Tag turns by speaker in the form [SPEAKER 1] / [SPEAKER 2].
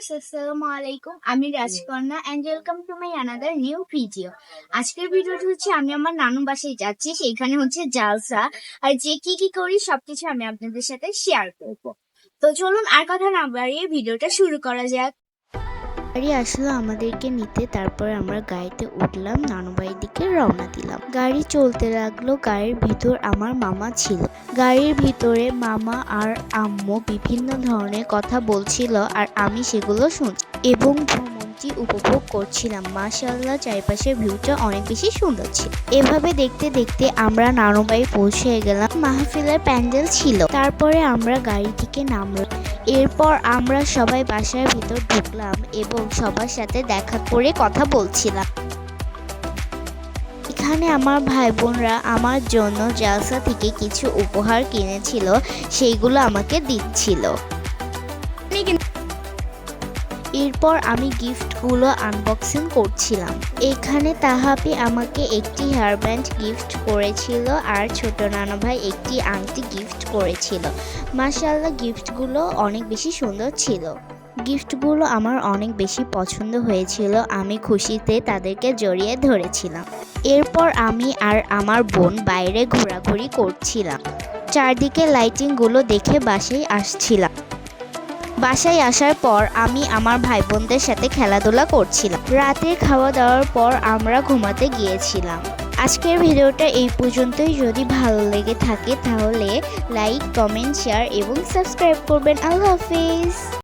[SPEAKER 1] Viewers আসসালামু আলাইকুম। আমি Rajkanya and welcome to my another new video আজকের ভিডিওটি হচ্ছে আমি আমার নানু বাসায় যাচ্ছি সেইখানে হচ্ছে জালসা। আর যে কি কি করি সবকিছু আমি আপনাদের সাথে শেয়ার করব। তো চলুন আর কথা না বাড়িয়ে ভিডিওটা শুরু করা যাক।
[SPEAKER 2] গাড়ি আসলো আমাদেরকে নিতে, তারপরে আমরা গাড়িতে উঠলাম, নানুবাড়ির দিকে রওনা দিলাম। গাড়ি চলতে লাগল, গাড়ির ভিতর আমার মামা ছিল। গাড়ির ভিতরে মামা আর আম্মু বিভিন্ন ধরনের কথা বলছিল আর আমি সেগুলো শুনছি। এবং ভ্রমণটি উপভোগ করছিলাম। মাশাল্লাহ চারিপাশের ভিউটা অনেক বেশি সুন্দর ছিল। এভাবে দেখতে দেখতে আমরা নানুবাড়ি পৌঁছে গেলাম। মাহফিলের প্যান্ডেল ছিল। তারপরে আমরা গাড়ি থেকে নামলাম। এরপর আমরা সবাই বাসার ভিতর ঢুকলাম এবং সবার সাথে দেখা করে কথা বলছিলাম। এখানে আমার ভাই বোনরা আমার জন্য জালসা থেকে কিছু উপহার কিনেছিল, সেইগুলো আমাকে দিচ্ছিল। এরপর আমি গিফটগুলো আনবক্সিং করছিলাম। এখানে তাহাপি আমাকে একটি হেয়ার ব্যান্ড গিফট করেছিল আর ছোট নানা ভাই একটি আংটি গিফট করেছিল। মাশাআল্লাহ গিফটগুলো অনেক বেশি সুন্দর ছিল। গিফটগুলো আমার অনেক বেশি পছন্দ হয়েছিল। আমি খুশিতে তাদেরকে জড়িয়ে ধরেছিলাম। এরপর আমি আর আমার বোন বাইরে ঘোরাঘুরি করছিলাম। চারদিকে লাইটিংগুলো দেখে বাসেই আসছিলাম। বাসায় আসার পর আমি আমার ভাই বোনদের সাথে খেলাধুলা করছিলাম। রাতের খাওয়া দাওয়ার পর আমরা ঘুমাতে গিয়েছিলাম। আজকের ভিডিওটা এই পর্যন্তই। যদি ভালো লেগে থাকে তাহলে লাইক, কমেন্ট, শেয়ার এবং সাবস্ক্রাইব করবেন। আল্লাহ হাফিজ।